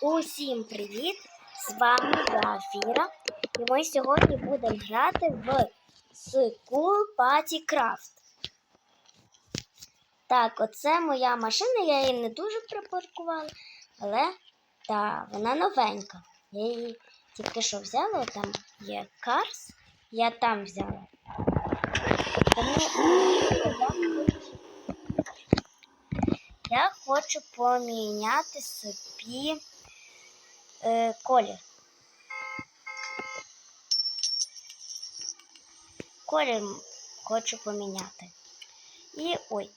Усім привіт! З вами я Фіра. І ми сьогодні будемо грати в School Party Craft. Так, оце моя машина, я її не дуже припаркувала, але та, вона новенька. Я її тільки що взяла, там є Cars, я там взяла. Тому я хочу поміняти собі е, колір. Колір хочу поміняти. І ой.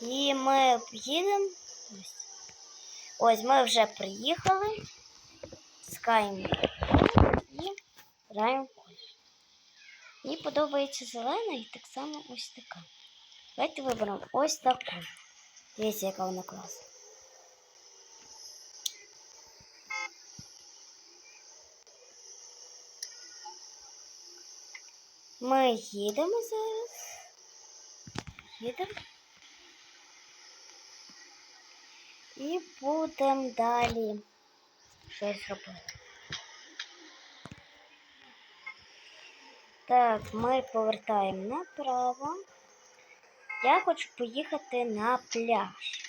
І ми їдемо. Ось. Ось ми вже приїхали. Скаємо і граємо колір. Мені подобається зелена і так само ось така. Давайте виберемо ось таку. Дивіться, яка вона класна. Ми їдемо зараз. Їдемо. І будемо далі щось робити. Так, ми повертаємо направо. Я хочу поїхати на пляж.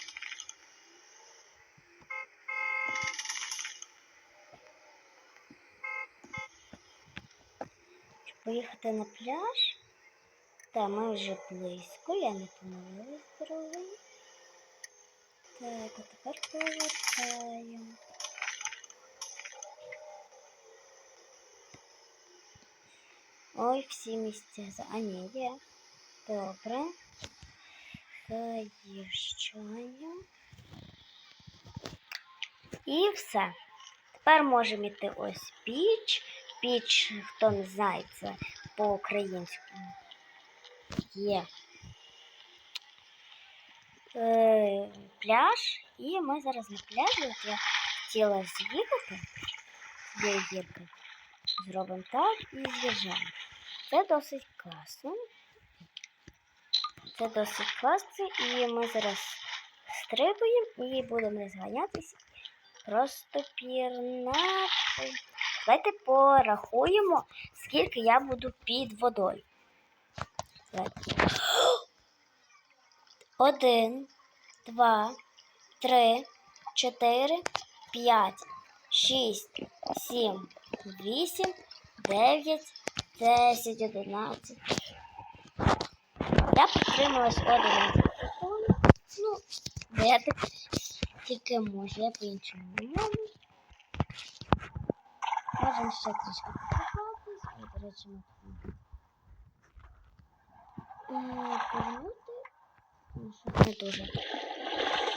Поїхати на пляж. Та ми вже близько, я не помилилась дорогою. Так, а тепер повертаємо. Ой, всі місця. А ні, є. Добре. Заїжджаємо. І все. Тепер можемо йти ось піч. Піч, хто не знає, це по-українському. Є. Е, пляж. І ми зараз на пляжі. От я хотіла з'їхати з гірки. Зробимо так і з'їжджаємо. Це досить класно. Це досить класно, і ми зараз стрибуємо і будемо розганятися. Просто пірнати. Давайте порахуємо, скільки я буду під водою. Один, два, три, чотири, п'ять, шість, сім, вісім, дев'ять, десять, одинадцять. Я підтрималась один. Ну, так тільки можу, я по-іншому не можу. Можемо ще трішки покататись. І, до речі, ми тут. І повернути. Ну, щоб не дуже.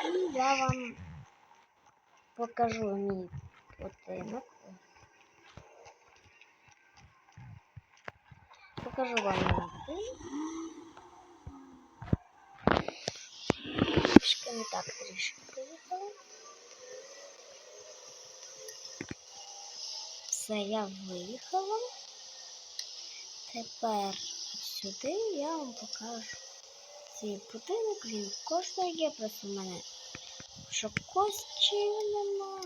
І я вам покажу мій будинок. Покажу вам мій будинок. Трішки не так трішки поїхала. Все, я виїхала. Тепер сюди я вам покажу свій будинок. Він коштує, просто в мене що коштів нема.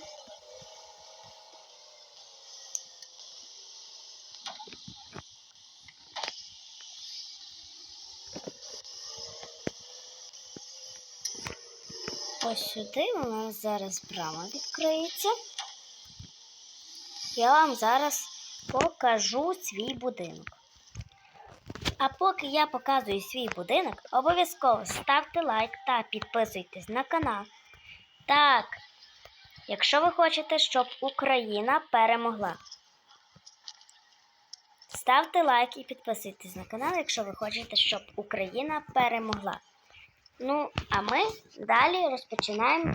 Ось сюди у нас зараз брама відкриється. Я вам зараз покажу свій будинок. А поки я показую свій будинок, обов'язково ставте лайк та підписуйтесь на канал. Так, якщо ви хочете, щоб Україна перемогла. Ставте лайк і підписуйтесь на канал, якщо ви хочете, щоб Україна перемогла. Ну, а ми далі розпочинаємо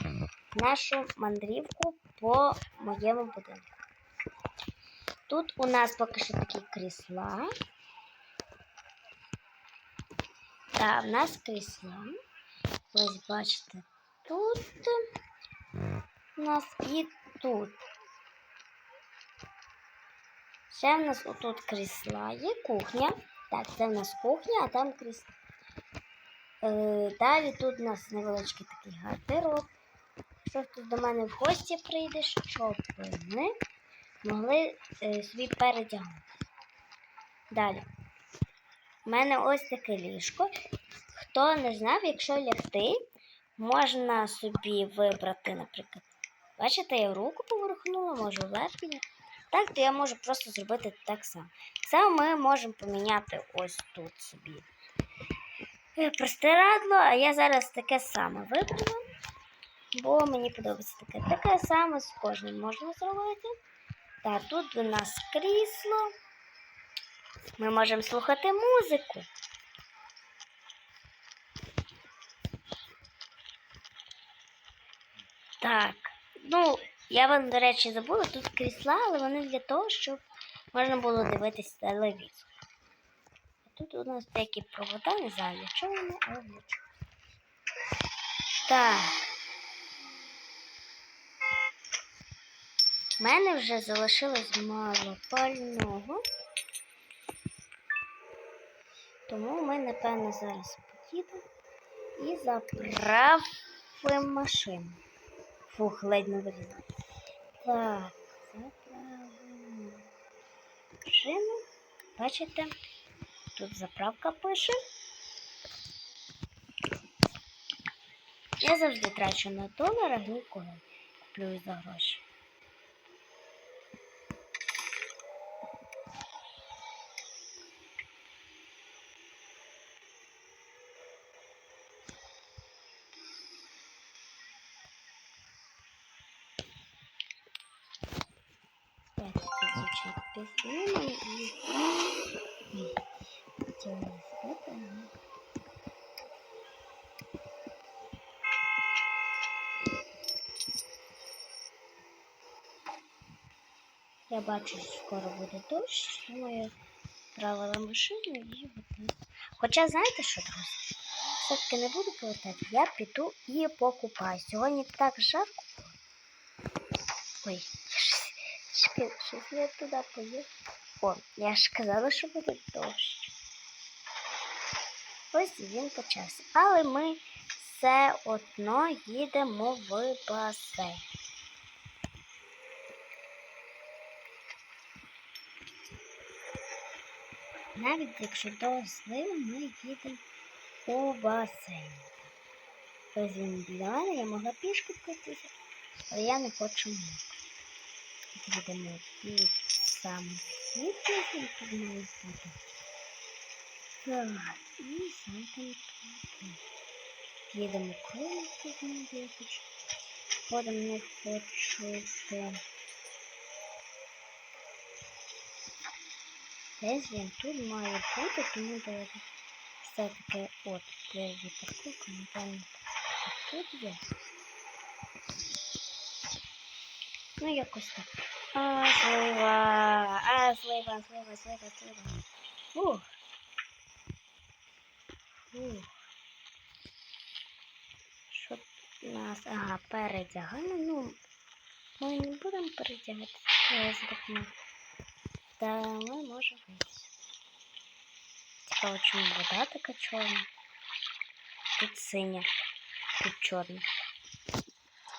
нашу мандрівку по моєму будинку. Тут у нас поки що такі крісла. Так, в нас крісла. Ось бачите, тут у нас і тут. Ще в нас отут крісла є, кухня. Так, це в нас кухня, а там крісла. Е, Далі тут у нас невеличкий такий гардероб. якщо хтось до мене в гості прийде, щоб ми могли е, собі передягнути. Далі. У мене ось таке ліжко. Хто не знав, якщо лягти, можна собі вибрати, наприклад. Бачите, я руку поверхнула, можу вверх. Так, то я можу просто зробити так само. Це ми можемо поміняти ось тут собі. Е, Простирадло, а я зараз таке саме вибрала, бо мені подобається таке. Таке саме з кожним можна зробити. Так, тут у нас крісло. Ми можемо слухати музику. Так, ну, я вам, до речі, забула, тут крісла, але вони для того, щоб можна було дивитися телевізор. Тут у нас деякі провода, не знаю, чого вони, але. Так. У мене вже залишилось мало пального. Тому ми, напевно, зараз поїдемо і заправимо машину. Фух, ледь не вилізла. Так, заправимо машину. Бачите, тут заправка пише. Я завжди трачу на доларах, ніколи куплю за гроші. Я бачу, що скоро буде дощ, тому я правила машину і готую. Хоча, знаєте що, друзі? Все-таки не буду повертати, я піду і покупаю. Сьогодні так жарко. Ой, щось, щось я туди поїду. О, я ж казала, що буде дощ. Ось він почався. Але ми все одно їдемо в басейн. Навіть якщо дозливо, ми їдемо у басейн. Для мене, я могла пішки пройтися, але я не хочу мокнути. Їдемо під самим світлом, тут має бути. Так, і сам. Їдемо тут не випічу. Ходимо не почути. Десь він тут має бути, тому давайте все-таки от переді парковка, напевно, тут є. Ну, якось так. А, злива, а, злива, злива, злива, злива. Фух. Фух. Що у нас? Ага, передягання. Ну, ми не будемо передягатися. Я здохну. Та ми можемо вийти. Цікаво, чому вода така чорна. Тут синя, тут чорна.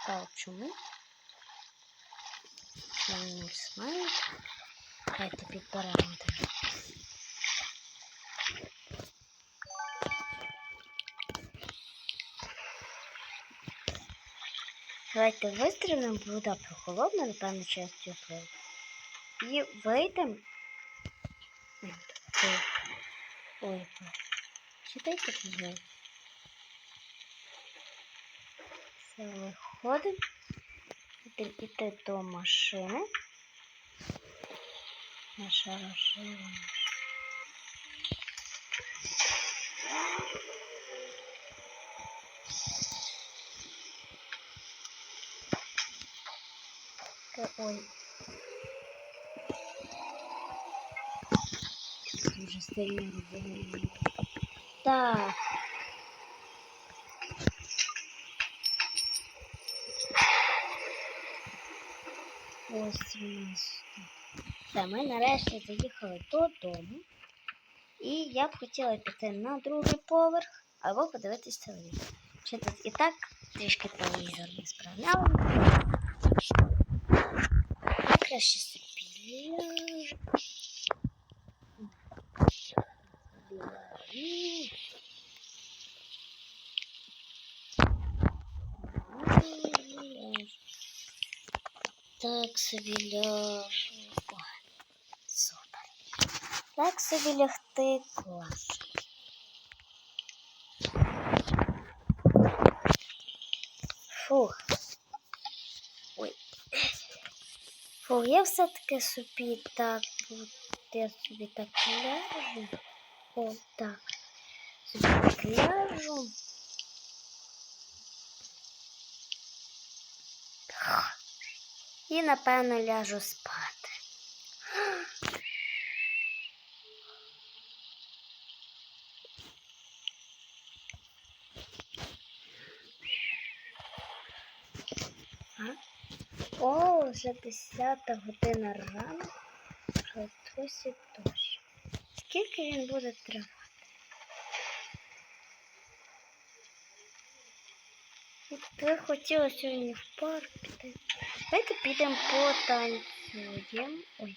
Цікаво, чому? Чому не знають? Давайте підберемо. тоді. Давайте вистрілимо, бо вода прохолодна, напевно, Через тепло. І вийдемо. Ой, ой, читайте тут. Все, виходимо. Будемо йти до машини. Наша рожева. Та Ой. Сильно. Так. Ось у нас тут. Все, ми нарешті заїхали додому. І я б хотіла піти на другий поверх або подивитись телевізор. Чи тут і так трішки телевізор не справляв. Я краще Так собі ляжу. О, супер. Так собі лягти клас. Фух. Ой. Фух, я все-таки собі так буду. Я собі так ляжу. О, так. Собі так ляжу. І напевно ляжу спати. О, вже 10 година. Вже досі дощ. Скільки він буде тривати? Ви хотіли сьогодні в парк піти. Давайте підемо потанцюємо. Ой.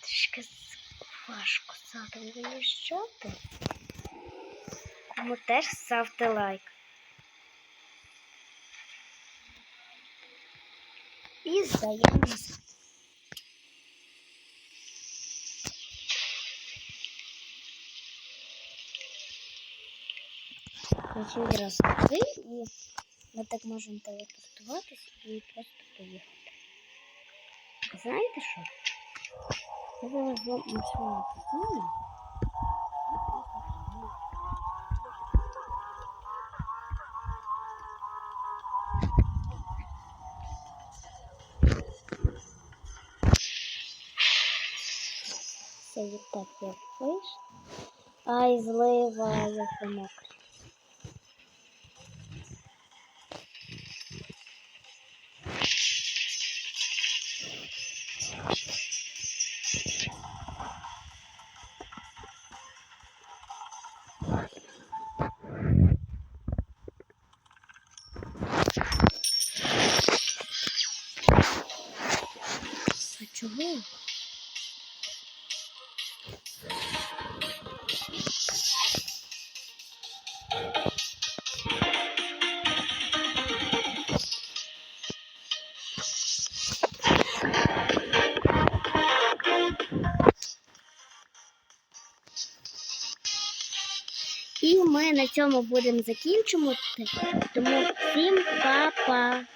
Трішки важко задом виїжджати. Кому теж ставте лайк. І здаємо відразу туди і ми так можемо телепортуватись і просто поїхати. А знаєте що? Я зараз вам машину покину. Все і так як вийшло. Ай, зливає мокре. А чого? І ми на цьому будемо закінчувати. Тому всім па-па!